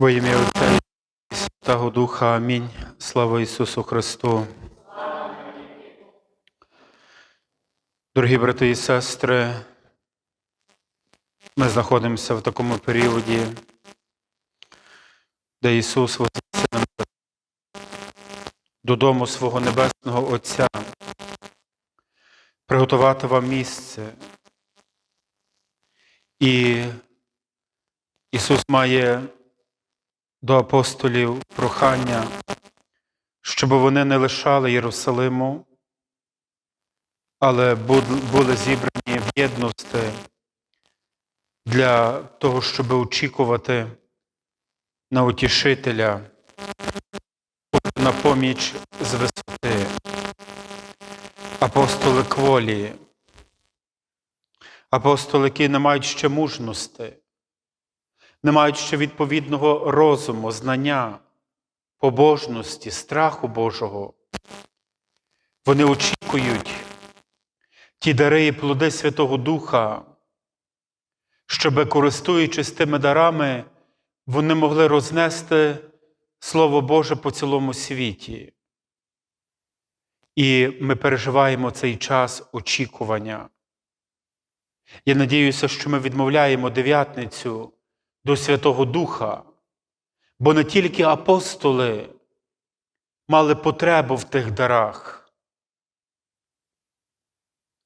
Во ім'я Отця і Святого Духа. Амінь. Слава Ісусу Христу. Дорогі брати і сестри, ми знаходимося в такому періоді, де Ісус вознесся на додому свого Небесного Отця, приготувати вам місце. І Ісус має до апостолів прохання, щоб вони не лишали Єрусалиму, але були зібрані в єдності для того, щоб очікувати на утішителя, на поміч з висоти. Апостоли кволі, апостоли, які не мають ще мужності, не мають ще відповідного розуму, знання, побожності, страху Божого. Вони очікують ті дари і плоди Святого Духа, щоб, користуючись тими дарами, вони могли рознести Слово Боже по цілому світі. І ми переживаємо цей час очікування. Я надіюся, що ми відмовляємо дев'ятницю до Святого Духа, бо не тільки апостоли мали потребу в тих дарах.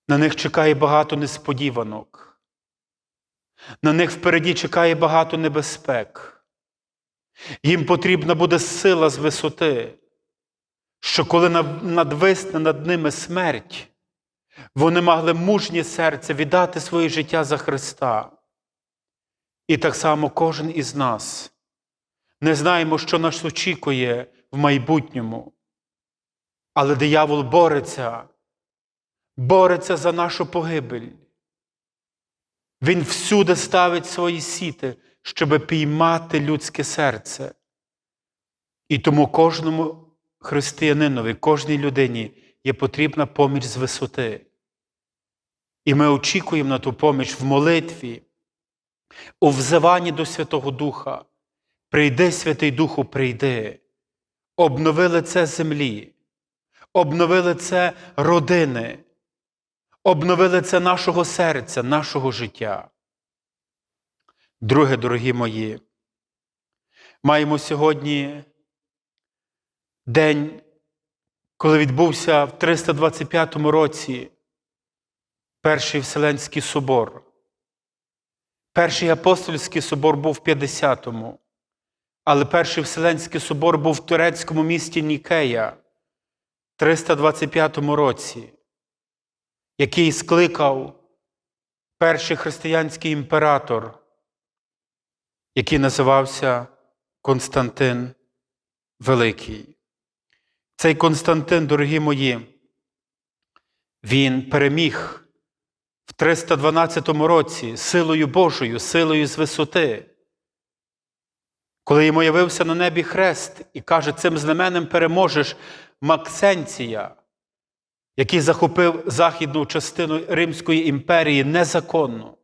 На них чекає багато несподіванок. На них впереді чекає багато небезпек. Їм потрібна буде сила з висоти, що коли надвисне над ними смерть, вони могли мужнє серце віддати своє життя за Христа. І так само кожен із нас не знаємо, що нас очікує в майбутньому. Але диявол бореться, бореться за нашу погибель. Він всюди ставить свої сіти, щоб піймати людське серце. І тому кожному християнинові, кожній людині є потрібна поміч з висоти. І ми очікуємо на ту поміч в молитві, у взиванні до Святого Духа. Прийди, Святий Духу, прийди. Обнови лице землі, обнови лице родини, обнови лице нашого серця, нашого життя. Друге, дорогі мої, маємо сьогодні день, коли відбувся в 325 році Перший Вселенський собор. Перший апостольський собор був в 50-му, але Перший Вселенський собор був в турецькому місті Нікея в 325 році, який скликав перший християнський імператор, який називався Константин Великий. Цей Константин, дорогі мої, він переміг 312 році силою Божою, силою з висоти. Коли йому явився на небі хрест і каже, цим знаменем переможеш Максенція, який захопив західну частину Римської імперії незаконно.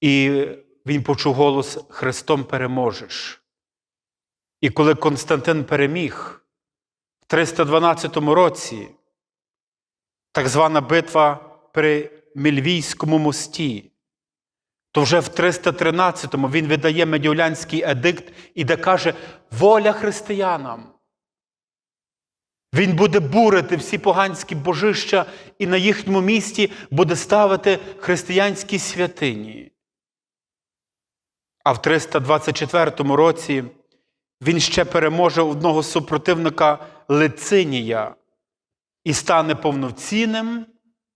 І він почув голос Христом переможеш. І коли Константин переміг в 312 році, так звана битва при Мільвійському мості, то вже в 313-му він видає Медіолянський едикт і де каже воля християнам. Він буде бурити всі поганські божища і на їхньому місці буде ставити християнські святині. А в 324 році він ще переможе одного супротивника Лицинія і стане повноцінним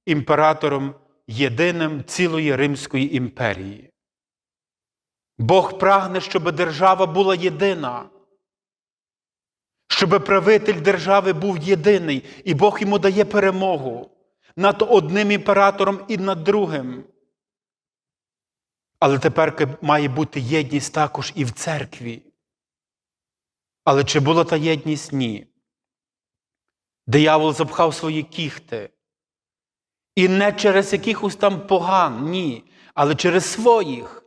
імператором єдиним цілої Римської імперії. Бог прагне, щоб держава була єдина, щоб правитель держави був єдиний, і Бог йому дає перемогу над одним імператором і над другим. Але тепер має бути єдність також і в церкві. Але чи була та єдність? Ні. Диявол запхав свої кіхти. І не через якихось там поган, ні, але через своїх,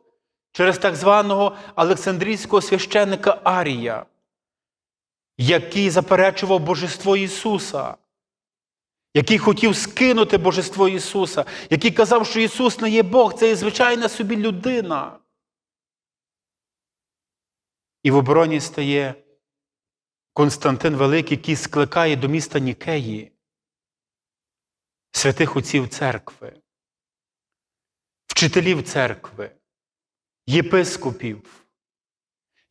через так званого Олександрійського священника Арія, який заперечував Божество Ісуса, який хотів скинути Божество Ісуса, який казав, що Ісус не є Бог, це є звичайна собі людина. І в обороні стає Константин Великий, який скликає до міста Нікеї святих отців церкви, вчителів церкви, єпископів,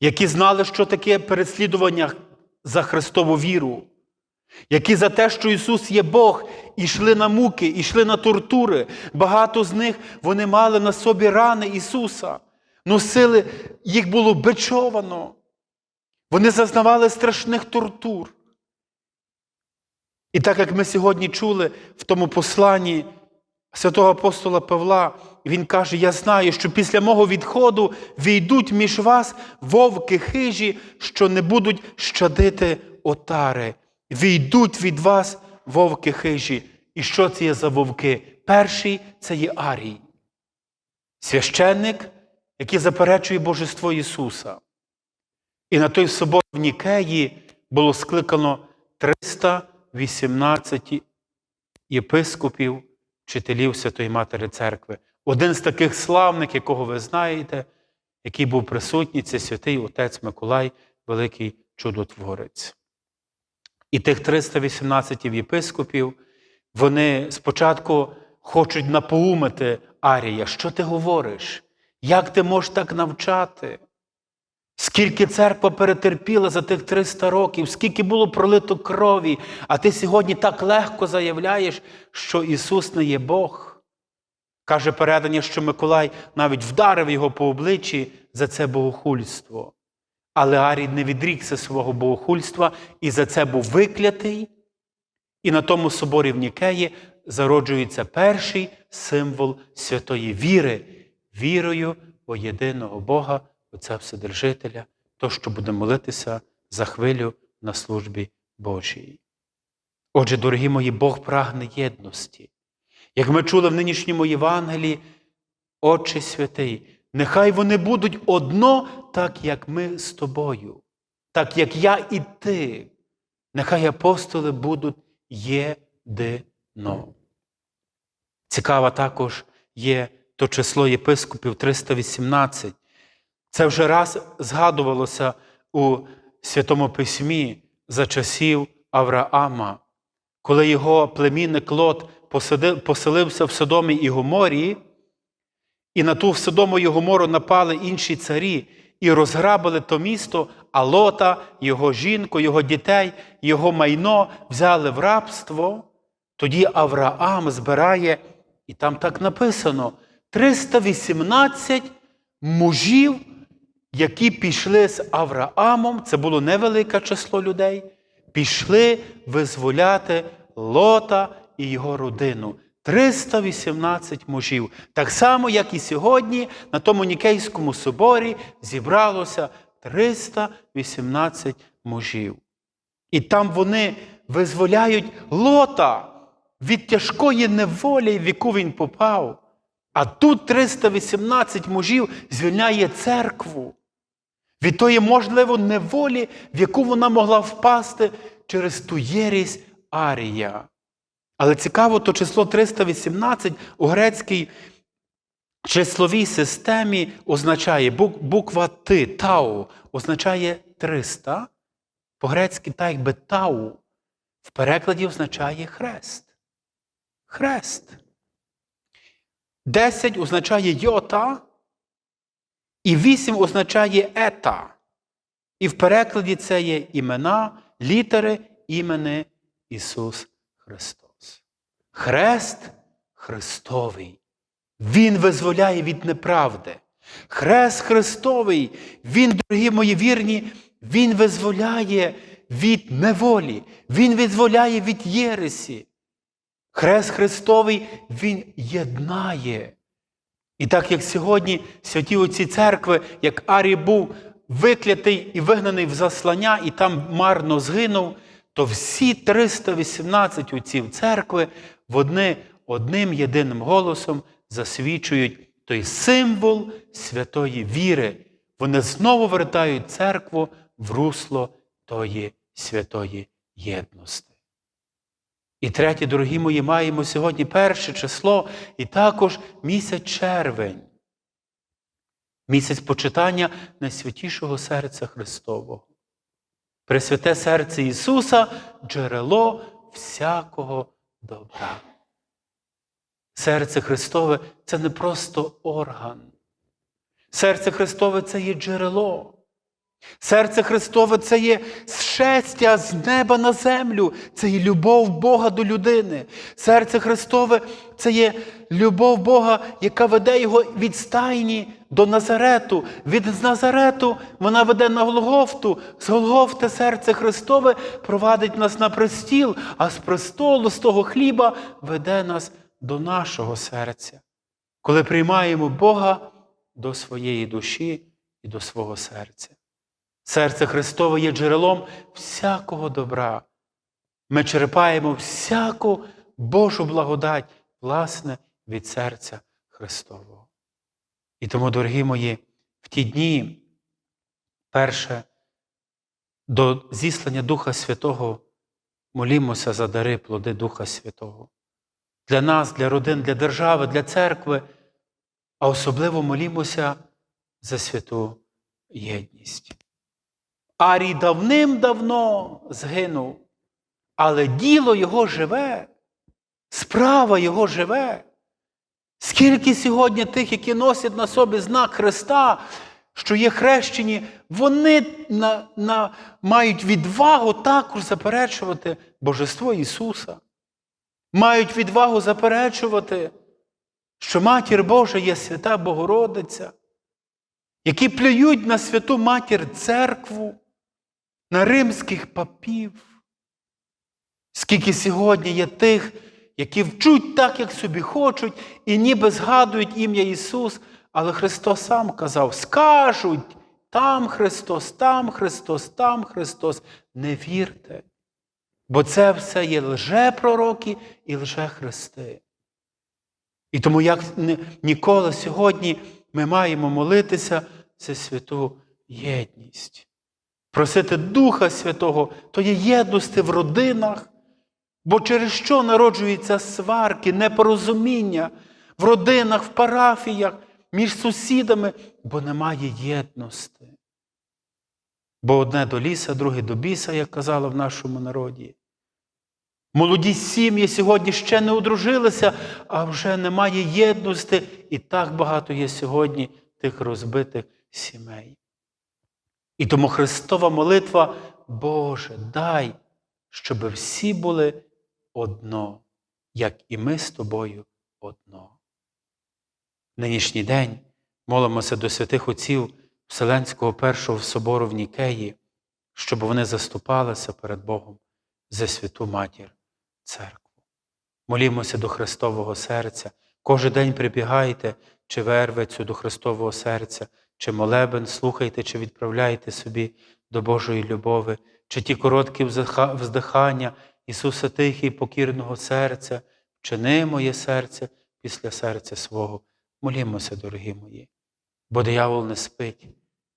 які знали, що таке переслідування за Христову віру, які за те, що Ісус є Бог, ішли на муки, ішли на тортури. Багато з них вони мали на собі рани Ісуса, носили, їх було бичовано. Вони зазнавали страшних тортур. І так як ми сьогодні чули в тому посланні святого апостола Павла, він каже: Я знаю, що після мого відходу війдуть між вас вовки хижі, що не будуть щадити отари. Війдуть від вас вовки хижі. І що це є за вовки? Перший це є Арій, священник, який заперечує Божество Ісуса. І на той собор в Нікеї було скликано 318 єпископів, вчителів Святої Матері Церкви. Один з таких славних, якого ви знаєте, який був присутній, це святий отець Миколай, великий чудотворець. І тих 318 єпископів, вони спочатку хочуть напоумити Арія, що ти говориш? Як ти можеш так навчати? Скільки церква перетерпіла за тих 300 років, скільки було пролито крові, а ти сьогодні так легко заявляєш, що Ісус не є Бог. Каже передання, що Миколай навіть вдарив його по обличчі за це богохульство. Але Арій не відрікся свого богохульства і за це був виклятий. І на тому соборі в Нікеї зароджується перший символ святої віри, вірою у єдиного Бога. Отця Вседержителя, то, що буде молитися за хвилю на службі Божій. Отже, дорогі мої, Бог прагне єдності. Як ми чули в нинішньому Євангелії, Отче святий, нехай вони будуть одно, так як ми з тобою, так як я і ти. Нехай апостоли будуть єдино. Цікаво також є то число єпископів 318. Це вже раз згадувалося у Святому Письмі за часів Авраама, коли його племінник Лот поселився в Содомі і Гоморії, і на ту Содому і Гомору напали інші царі і розграбили то місто, а Лота, його жінку, його дітей, його майно взяли в рабство. Тоді Авраам збирає, і там так написано: 318 мужів які пішли з Авраамом, це було невелике число людей, пішли визволяти Лота і його родину. 318 мужів. Так само, як і сьогодні, на тому Нікейському соборі зібралося 318 мужів. І там вони визволяють Лота від тяжкої неволі, в яку він попав. А тут 318 мужів звільняє церкву від тої, можливо, неволі, в яку вона могла впасти через ту єрість Арія. Але цікаво, то число 318 у грецькій числовій системі означає буква Т, Тау, означає 300. По-грецьки, так якби Тау, в перекладі означає хрест. Хрест. 10 означає йота, і вісім означає ета. І в перекладі це є імена, літери імени Ісус Христос. Хрест Христовий. Він визволяє від неправди. Хрест Христовий, Він, дорогі мої вірні, Він визволяє від неволі, Він визволяє від Єресі. Хрест Христовий Він єднає. І так як сьогодні святі отці церкви, як Арій був виклятий і вигнаний в заслання, і там марно згинув, то всі 318 отців церкви вони одним єдиним голосом засвідчують той символ святої віри. Вони знову вертають церкву в русло тої святої єдності. І третє, дорогі мої, маємо сьогодні перше число і також місяць червень, місяць почитання найсвятішого серця Христового. Пресвяте серце Ісуса джерело всякого добра. Серце Христове це не просто орган. Серце Христове це є джерело. Серце Христове це є зшестя з неба на землю, це є любов Бога до людини. Серце Христове це є любов Бога, яка веде його від стайні до Назарету. Від Назарету вона веде на Голгофту. З Голгофти серце Христове провадить нас на престіл, а з престолу, з того хліба веде нас до нашого серця. Коли приймаємо Бога до своєї душі і до свого серця. Серце Христове є джерелом всякого добра. Ми черпаємо всяку Божу благодать, власне, від серця Христового. І тому, дорогі мої, в ті дні, перше, до зіслання Духа Святого молімося за дари плоди Духа Святого. Для нас, для родин, для держави, для церкви, а особливо молімося за святу єдність. Арій давним-давно згинув, але діло його живе, справа його живе. Скільки сьогодні тих, які носять на собі знак Христа, що є хрещені, вони на, на, мають відвагу також заперечувати Божество Ісуса, мають відвагу заперечувати, що Матір Божа є свята Богородиця, які плюють на святу матір церкву на римських папів. Скільки сьогодні є тих, які вчуть так, як собі хочуть, і ніби згадують ім'я Ісус, але Христос сам казав: скажуть там Христос, там Христос, там Христос. Не вірте. Бо це все є лжепророки і лжехристи. І тому, як ніколи сьогодні ми маємо молитися за святу єдність просити Духа Святого, то є єдності в родинах, бо через що народжуються сварки, непорозуміння в родинах, в парафіях, між сусідами, бо немає єдності. Бо одне до ліса, друге до біса, як казали в нашому народі. Молоді сім'ї сьогодні ще не одружилися, а вже немає єдності, і так багато є сьогодні тих розбитих сімей. І тому Христова молитва, Боже, дай, щоб всі були одно, як і ми з тобою одно. В нинішній день молимося до святих отців Вселенського Першого собору в Нікеї, щоб вони заступалися перед Богом за святу матір церкву. Молімося до Христового серця. Кожен день прибігайте чи вервицю до Христового серця чи молебен слухайте, чи відправляйте собі до Божої любові, чи ті короткі вздихання Ісуса Тихий, покірного серця, вчини моє серце після серця свого. Молімося, дорогі мої, бо диявол не спить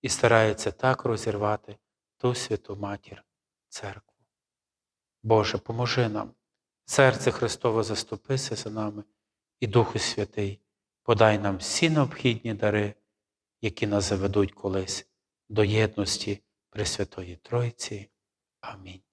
і старається так розірвати ту святу матір церкву. Боже, поможи нам, серце Христово заступися за нами і Духу Святий, подай нам всі необхідні дари які нас заведуть колись до єдності Пресвятої Тройці. Амінь.